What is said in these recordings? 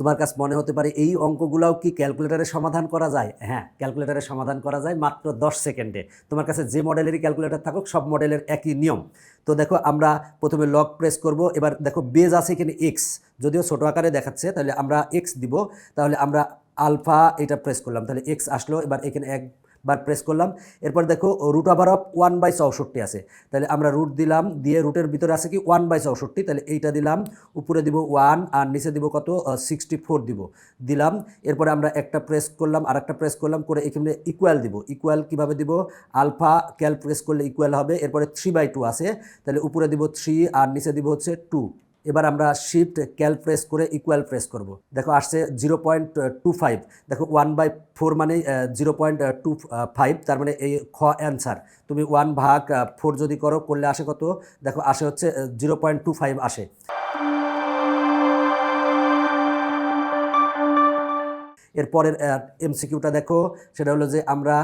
তোমার কাছে মনে হতে পারে এই অঙ্কগুলাও কি ক্যালকুলেটারে সমাধান করা যায়? হ্যাঁ ক্যালকুলেটারে সমাধান করা যায় মাত্র দশ সেকেন্ডে। তোমার কাছে যে মডেলেরই ক্যালকুলেটার থাকুক, সব মডেলের একই নিয়ম। তো দেখো, আমরা প্রথমে লগ প্রেস করব। এবার দেখো বেজ আছে এখানে এক্স যদিও ছোটো আকারে দেখাচ্ছে, তাহলে আমরা এক্স দিব। তাহলে আমরা আলফা এটা প্রেস করলাম। তাহলে এক্স আসলো, এবার এখানে একবার প্রেস করলাম। এরপর দেখো root over of one by চৌষট্টি আছে। তাহলে আমরা রুট দিলাম, দিয়ে রুটের ভিতরে আছে কি ওয়ান বাই চৌষট্টি, তাহলে এইটা দিলাম, উপরে দিব ওয়ান আর নিচে দিব কত? সিক্সটি ফোর দিব। দিলাম, এরপরে আমরা একটা প্রেস করলাম আর একটা প্রেস করলাম, করে এখানে ইকুয়াল দিব। ইকুয়াল কীভাবে দিব? আলফা ক্যাল প্রেস করলে ইকুয়াল হবে। এরপরে থ্রি বাই টু আছে। তাহলে উপরে দিব থ্রি আর নিচে দিব হচ্ছে টু এবার আমরা শিফট ক্যাল প্রেস করে ইকুয়াল প্রেস করব। দেখো, আসছে জিরো পয়েন্ট টু ফাইভ দেখো ওয়ান বাই ফোর মানে জিরো পয়েন্ট টু ফাইভ তার মানে এই খ অ্যান্সার তুমি ওয়ান ভাগ ফোর যদি করো, করলে আসে কত? দেখো, আসে হচ্ছে জিরো পয়েন্ট টু ফাইভ আসে। এরপরের এমসিকিউটা দেখো, সেটা হলো যে আমরা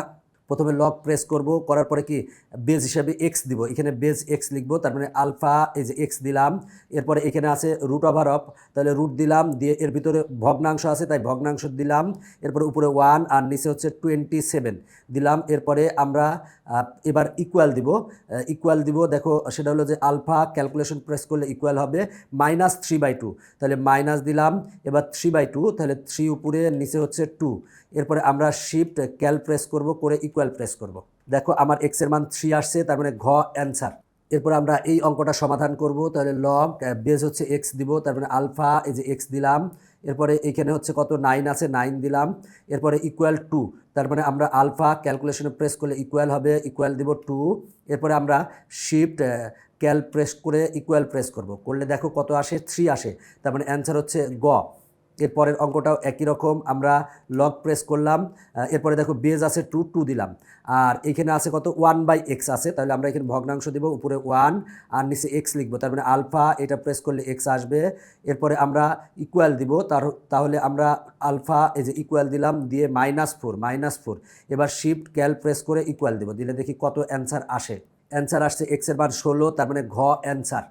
প্রথমে লক প্রেস করব, করার পরে কি বেজ হিসাবে এক্স দিব। এখানে বেজ এক্স লিখব, তার মানে আলফা এই যে এক্স দিলাম, এরপরে এখানে আছে রুট ওভার অফ তাহলে রুট দিলাম, দিয়ে এর ভিতরে ভগ্নাংশ আছে, তাই ভগ্নাংশ দিলাম, এরপরে উপরে ওয়ান আর নিচে হচ্ছে টোয়েন্টি সেভেন দিলাম, এরপরে আমরা এবার ইকুয়াল দিব ইকুয়াল দিব, দেখো, সেটা হলো যে আলফা ক্যালকুলেশন প্রেস করলে ইকুয়াল হবে মাইনাস থ্রি বাই টু তাহলে মাইনাস দিলাম, এবার থ্রি বাই টু তাহলে থ্রি উপরে, নিচে হচ্ছে টু এরপরে আমরা শিফট ক্যাল প্রেস করব, করে ইকুয়াল প্রেস করব। দেখো, আমার এক্সের মান থ্রি আসছে, তার মানে ঘ অ্যান্সার এরপর আমরা এই অঙ্কটা সমাধান করব, তাহলে লগ বেজ হচ্ছে এক্স দিব, তার মানে আলফা এই যে এক্স দিলাম। এরপরে এখানে হচ্ছে কত নাইন আছে নাইন দিলাম। এরপরে ইকুয়াল টু তার মানে আমরা আলফা ক্যালকুলেশনে প্রেস করলে ইকুয়াল হবে ইকুয়াল দিব টু এরপরে আমরা শিফট ক্যাল প্রেস করে ইকুয়াল প্রেস করব। করলে দেখো কত আসে থ্রি আসে, তার মানে অ্যান্সার হচ্ছে গ। এরপরের অঙ্কটাও একই রকম, আমরা লগ প্রেস করলাম এরপরে দেখো বেজ আছে টু টু দিলাম, আর এখানে আছে কত ওয়ান বাই এক্স আছে, তাহলে আমরা এখানে ভগ্নাংশ দিব উপরে ওয়ান আর নিচে এক্স লিখব, তার মানে আলফা এটা প্রেস করলে এক্স আসবে, এরপরে আমরা ইকুয়াল দিব, তার, তাহলে আমরা আলফা এই যে ইকুয়াল দিলাম, দিয়ে মাইনাস ফোর মাইনাস ফোর এবার শিফট ক্যাল প্রেস করে ইকুয়াল দিব, দিলে দেখি কত অ্যান্সার আসে অ্যান্সার আসছে এক্সের মান ষোলো, তার মানে ঘ অ্যান্সার